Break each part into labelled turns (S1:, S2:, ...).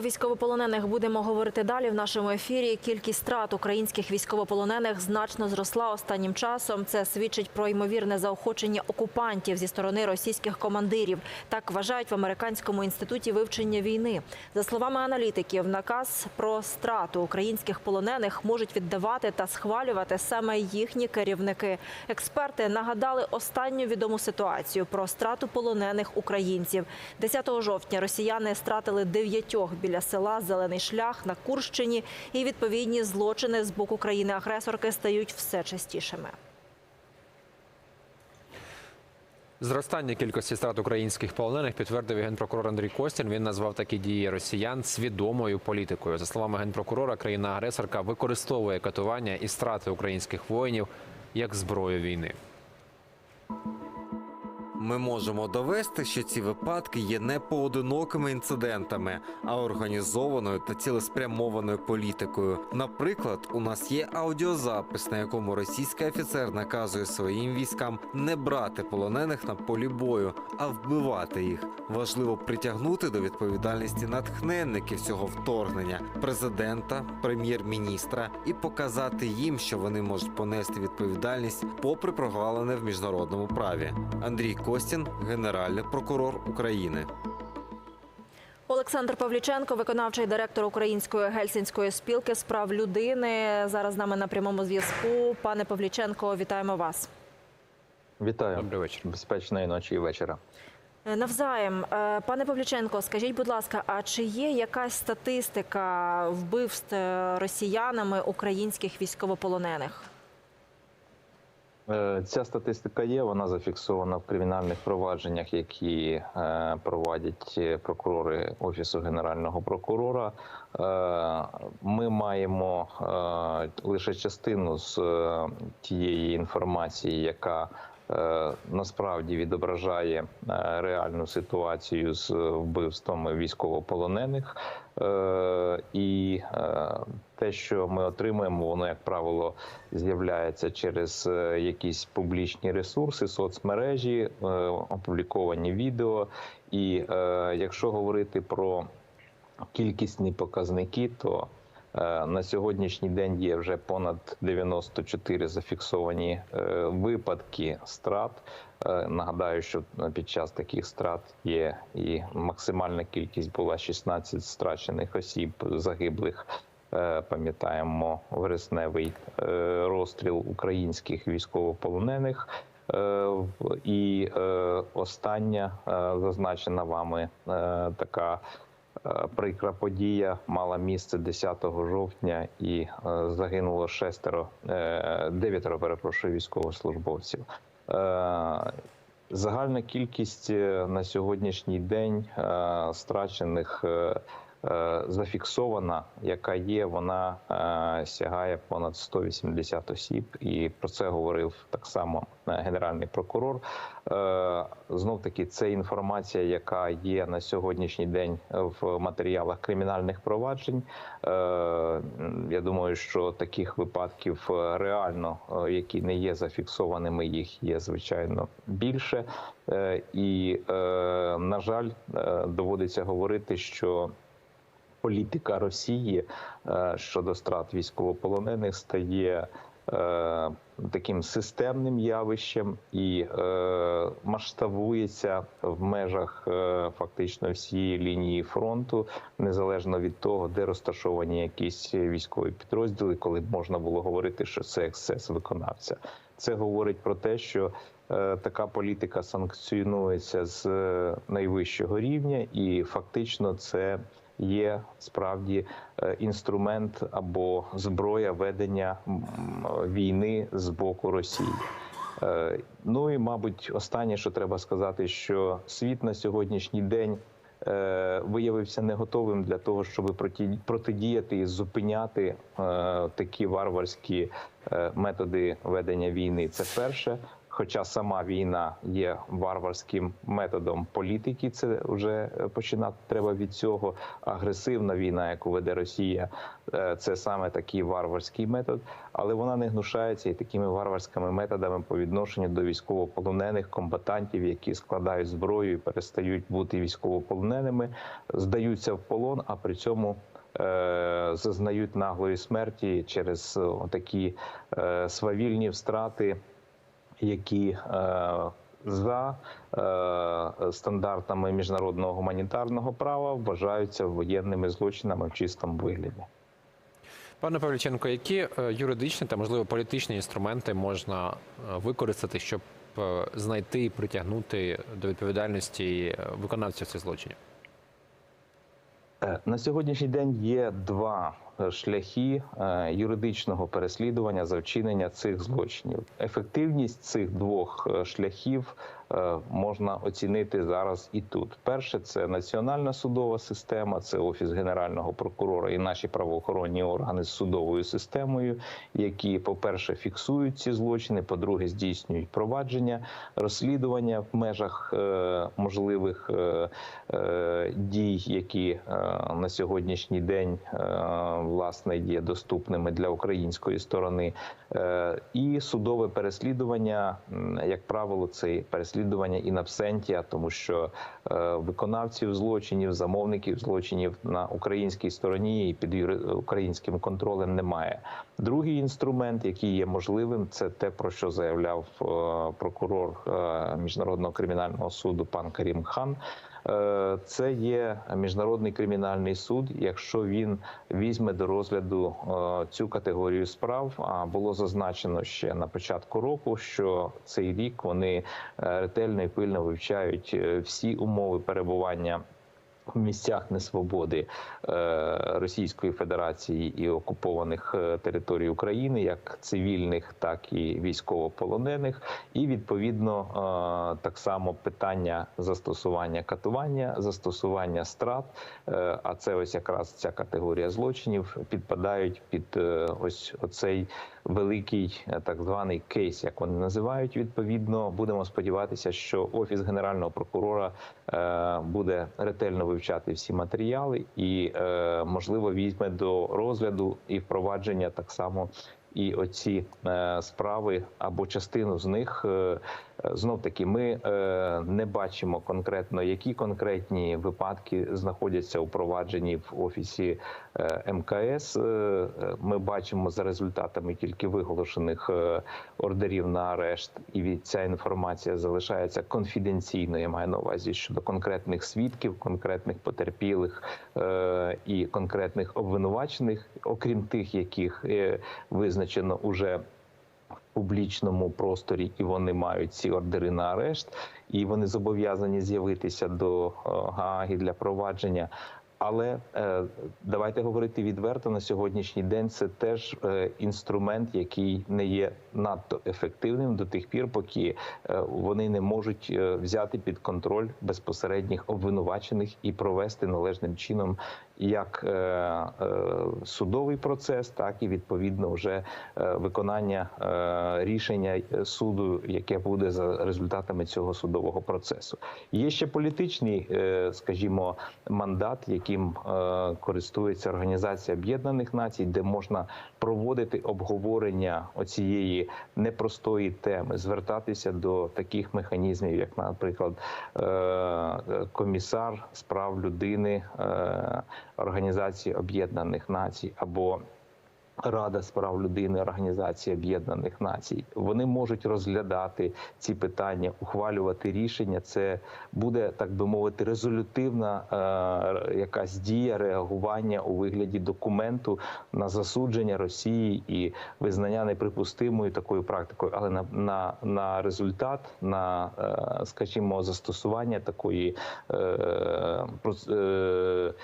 S1: Військовополонених будемо говорити далі в нашому ефірі. Кількість страт українських військовополонених значно зросла останнім часом. Це свідчить про ймовірне заохочення окупантів зі сторони російських командирів. Так вважають в американському інституті вивчення війни. За словами аналітиків, наказ про страту українських полонених можуть віддавати та схвалювати саме їхні керівники. Експерти нагадали останню відому ситуацію про страту полонених українців. 10 жовтня росіяни стратили дев'ятьох біля села Зелений шлях на Курщині, і відповідні злочини з боку країни-агресорки стають все частішими.
S2: Зростання кількості страт українських полонених підтвердив генпрокурор Андрій Костін. Він назвав такі дії росіян свідомою політикою. За словами генпрокурора, країна-агресорка використовує катування і страти українських воїнів як зброю війни.
S3: Ми можемо довести, що ці випадки є не поодинокими інцидентами, а організованою та цілеспрямованою політикою. Наприклад, у нас є аудіозапис, на якому російський офіцер наказує своїм військам не брати полонених на полі бою, а вбивати їх. Важливо притягнути до відповідальності натхненників цього вторгнення, президента, прем'єр-міністра і показати їм, що вони можуть понести відповідальність попри прогалини в міжнародному праві. Андрій Костін, генеральний прокурор України.
S1: Олександр Павліченко, виконавчий директор Української гельсінської спілки з прав людини. Зараз з нами на прямому зв'язку. Пане Павліченко, вітаємо вас.
S4: Вітаю.
S2: Добрий вечір.
S4: Безпечної ночі і вечора.
S1: Е, Навзаєм, Е, пане Павліченко, скажіть, будь ласка, а чи є якась статистика вбивств е, росіянами українських військовополонених?
S4: Е, Ця статистика є, вона зафіксована в кримінальних провадженнях, які е, проводять е, прокурори Офісу Генерального прокурора. Ми маємо лише частину з тієї інформації, яка насправді відображає реальну ситуацію з вбивствами військовополонених. Е, І е, те, що ми отримуємо, воно, як правило, з'являється через е, якісь публічні ресурси, соцмережі, опубліковані відео. І якщо говорити про кількісні показники, то на сьогоднішній день є вже понад 94 зафіксовані е, випадки страт. Е, Нагадаю, що під час таких страт є і максимальна кількість була 16 страчених осіб загиблих. Е, Пам'ятаємо вересневий е, розстріл українських військовополонених. Е, І е, остання е, зазначена вами е, така е, прикра подія мала місце 10 жовтня і е, загинуло шестеро, е, дев'ятеро, перепрошую, військовослужбовців. Е, Загальна кількість е, на сьогоднішній день е, страчених е, е, зафіксована, яка є, вона е, сягає понад 180 осіб, і про це говорив так само е, генеральний прокурор. Знов таки, це інформація, яка є на сьогоднішній день в матеріалах кримінальних проваджень. Е, Я думаю, що таких випадків е, реально, е, які не є зафіксованими, їх є звичайно більше. Е, І, е, на жаль, е, доводиться говорити, що політика Росії е, щодо страт військовополонених стає е, таким системним явищем і е, масштабується в межах фактично всієї лінії фронту, незалежно від того, де розташовані якісь військові підрозділи, коли можна було говорити, що це ексцес виконавця. Це говорить про те, що така політика санкціонується з найвищого рівня, і фактично це є справді е, інструмент або зброя ведення війни з боку Росії. Е, Ну і мабуть, останнє, що треба сказати, що світ на сьогоднішній день е, виявився не готовим для того, щоб проти- протидіяти і зупиняти такі варварські методи ведення війни. Це перше. Хоча сама війна є варварським методом політики, це вже е, починати треба від цього. Агресивна війна, яку веде Росія, е, це саме такий варварський метод, але вона не гнушається і такими варварськими методами по відношенню до військовополонених комбатантів, які складають зброю і перестають бути військовополоненими, здаються в полон, а при цьому е, зазнають наглої смерті через такі свавільні страти, які е, за е, стандартами міжнародного гуманітарного права вважаються воєнними злочинами в чистому вигляді.
S2: Пане Павліченко, які е, юридичні та можливо політичні інструменти можна використати, щоб знайти і притягнути до відповідальності виконавців цих злочинів?
S4: На сьогоднішній день є два шляхи е, юридичного переслідування за вчинення цих злочинів. Ефективність цих двох е, шляхів можна оцінити зараз і тут. Перше це національна судова система, це офіс генерального прокурора і наші правоохоронні органи з судовою системою, які, по-перше, фіксують ці злочини, по-друге, здійснюють провадження, розслідування в межах е, можливих е, е, дій, які е, на сьогоднішній день е, власне є доступними для української сторони, Е, і судове переслідування, як правило, це переслідування in absentia, тому що е, виконавців злочинів, замовників злочинів на українській стороні і під українським контролем немає. Другий інструмент, який є можливим, це те, про що заявляв е, прокурор е, міжнародного кримінального суду пан Карім Хан. Е, Це є міжнародний кримінальний суд. Якщо він візьме до розгляду е, цю категорію справ, а було зазначено ще на початку року, що цей рік вони е, ретельно і пильно вивчають всі умови перебування. В місцях несвободи е, Російської Федерації і окупованих е, територій України, як цивільних, так і військовополонених, і відповідно е, так само питання застосування катування, застосування страт. А це ось якраз ця категорія злочинів підпадають під ось оцей великий так званий кейс, як вони називають. Відповідно, будемо сподіватися, що офіс генерального прокурора буде ретельно вивчати всі матеріали і, е, можливо, візьме до розгляду і впровадження так само. І оці е, справи або частину з них е, знов таки ми е, не бачимо конкретно, які конкретні випадки знаходяться у провадженні в офісі е, МКС. Е, Ми бачимо за результатами тільки виголошених ордерів на арешт, і від ця інформація залишається конфіденційною. Я маю на увазі щодо конкретних свідків, конкретних потерпілих і конкретних обвинувачених, окрім тих, яких визначено уже публічному просторі, і вони мають ці ордери на арешт, і вони зобов'язані з'явитися до е, Гааги для провадження. Але е, давайте говорити відверто на сьогоднішній день. Це теж е, інструмент, який не є надто ефективним до тих пір, поки вони не можуть взяти під контроль безпосередніх обвинувачених і провести належним чином як е, е, судовий процес, так і відповідно вже е, виконання рішення суду, яке буде за результатами цього судового процесу. Є ще політичний, скажімо, мандат, яким користується Організація Об'єднаних Націй, де можна проводити обговорення оцієї непростої теми, звертатися до таких механізмів, як, наприклад, комісар з прав людини. Організації Об'єднаних Націй або Рада з прав людини Організації Об'єднаних Націй. Вони можуть розглядати ці питання, ухвалювати рішення. Це буде так би мовити резолютивна е, якась дія реагування у вигляді документу на засудження Росії і визнання неприпустимою такою практикою, але на, на, на результат, на е, скажімо, застосування такої е, е,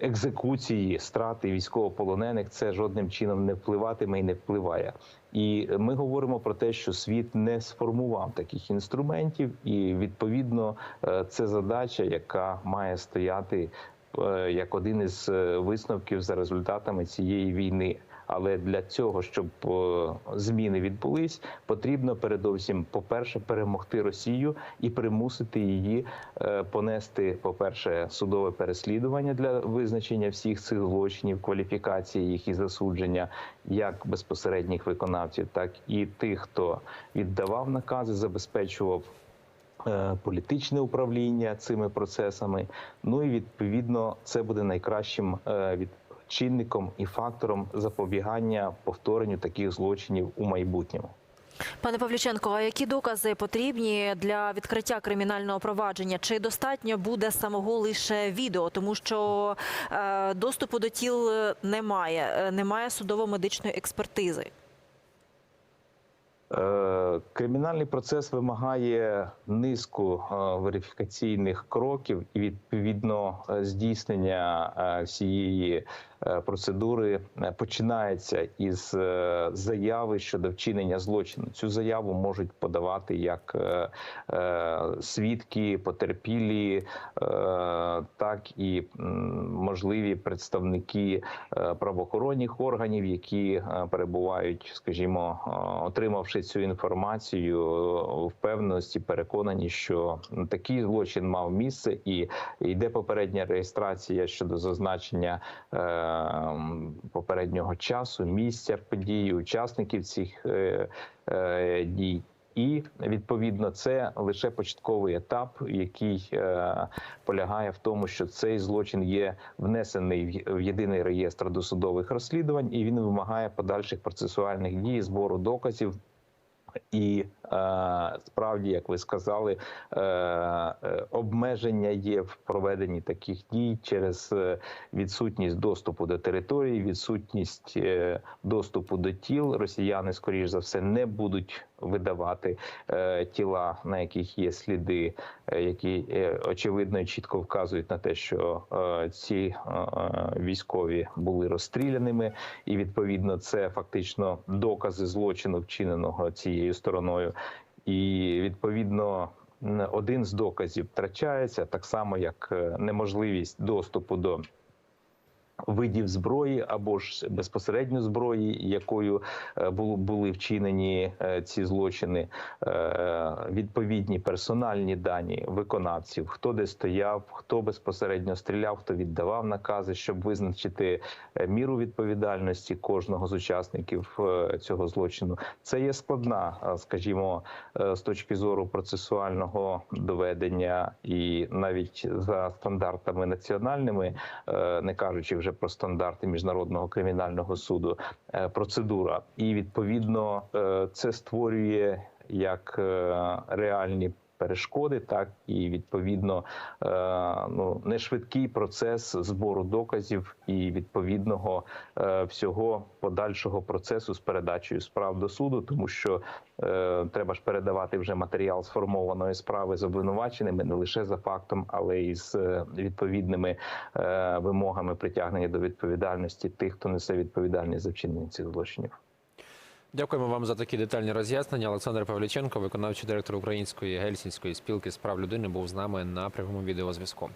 S4: екзекуції, страти військовополонених це жодним чином не впливатиме і не впливає. І ми говоримо про те, що світ не сформував таких інструментів, і відповідно е, це задача, яка має стояти е, як один із е, висновків за результатами цієї війни. Але для цього, щоб е, зміни відбулись, потрібно передовсім, по-перше, перемогти Росію і примусити її е, понести, по-перше, судове переслідування для визначення всіх цих злочинів, кваліфікації їх і засудження, як безпосередніх виконавців, так і тих, хто віддавав накази, забезпечував е, політичне управління цими процесами. Ну і відповідно це буде найкращим е, від чинником і фактором запобігання повторенню таких злочинів у майбутньому.
S1: Пане Павліченко, а які докази потрібні для відкриття кримінального провадження? Чи достатньо буде самого лише відео, тому що е, доступу до тіл немає, е, немає судово-медичної експертизи?
S4: Е, Кримінальний процес вимагає низку е, верифікаційних кроків і відповідно е, здійснення е, всієї процедури починається із заяви щодо вчинення злочину. Цю заяву можуть подавати як свідки, потерпілі, так і можливі представники правоохоронних органів, які перебувають, скажімо, отримавши цю інформацію, е, впевненості, переконані, що такий злочин мав місце, і йде попередня реєстрація щодо зазначення е, попереднього часу, місця події, учасників цих е, дій. І відповідно це лише початковий етап, який е, полягає в тому, що цей злочин є внесений в єдиний реєстр досудових розслідувань, і він вимагає подальших процесуальних дій, збору доказів. І е, справді, як ви сказали, е, е, обмеження є в проведенні таких дій через відсутність доступу до території, відсутність доступу до тіл. Росіяни, скоріш за все, не будуть видавати е, тіла, на яких є сліди, е, які е, очевидно і чітко вказують на те, що ці військові були розстріляними, і відповідно це фактично докази злочину, вчиненого цією стороною. І відповідно один з доказів втрачається так само, як неможливість доступу до видів зброї або ж безпосередньо зброї, якою е, були вчинені е, ці злочини, е, відповідні персональні дані виконавців, хто де стояв, хто безпосередньо стріляв, хто віддавав накази, щоб визначити міру відповідальності кожного з учасників цього злочину. Це є складна, скажімо, з точки зору процесуального доведення, і навіть за стандартами національними, не кажучи вже про стандарти міжнародного кримінального суду, е, процедура. І відповідно е, це створює як е, реальні. Перешкоди, так і відповідно е, ну не швидкий процес збору доказів і відповідного е, всього подальшого процесу з передачею справ до суду, тому що е, треба ж передавати вже матеріал сформованої справи з обвинуваченими не лише за фактом, але й з відповідними вимогами притягнення до відповідальності тих, хто несе відповідальність за вчинення цих злочинів.
S2: Дякуємо вам за такі детальні роз'яснення. Олександр Павліченко, виконавчий директор Української гельсінської спілки з прав людини, був з нами на прямому відеозв'язку.